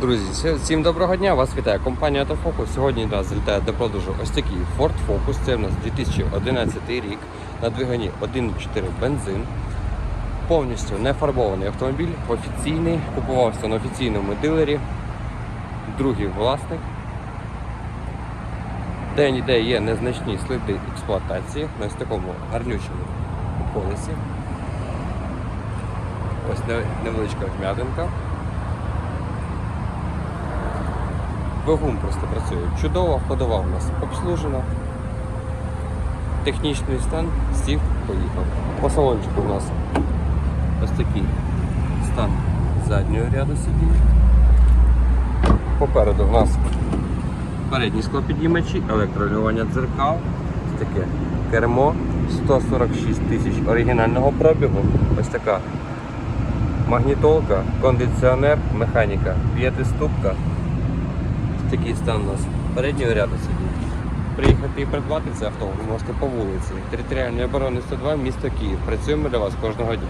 Друзі, всім доброго дня! Вас вітає компанія Автофокус. Сьогодні нас залітає до продажу ось такий Ford Focus. Це в нас 2011 рік на двигуні 1.4 бензин. Повністю не фарбований автомобіль, офіційний, купувався на офіційному дилері. Другий власник. Де-ніде є незначні сліди експлуатації на ось такому гарнючому колесі. Ось невеличка вм'ятинка. Двигун просто працює чудово, ходова у нас обслужена. Технічний стан, сів, поїхав. По салончику у нас ось такий стан заднього ряду сидінь. Попереду у нас передні склопідіймачі, електролювання дзеркал, ось таке кермо, 146 тисяч оригінального пробігу, ось така магнітолка, кондиціонер, механіка, п'ятиступка. Такий стан у нас переднього ряду сидінь. Приїхати і придбати це авто ви можете по вулиці. Територіальної оборони 102, місто Київ. Працюємо для вас кожного дня.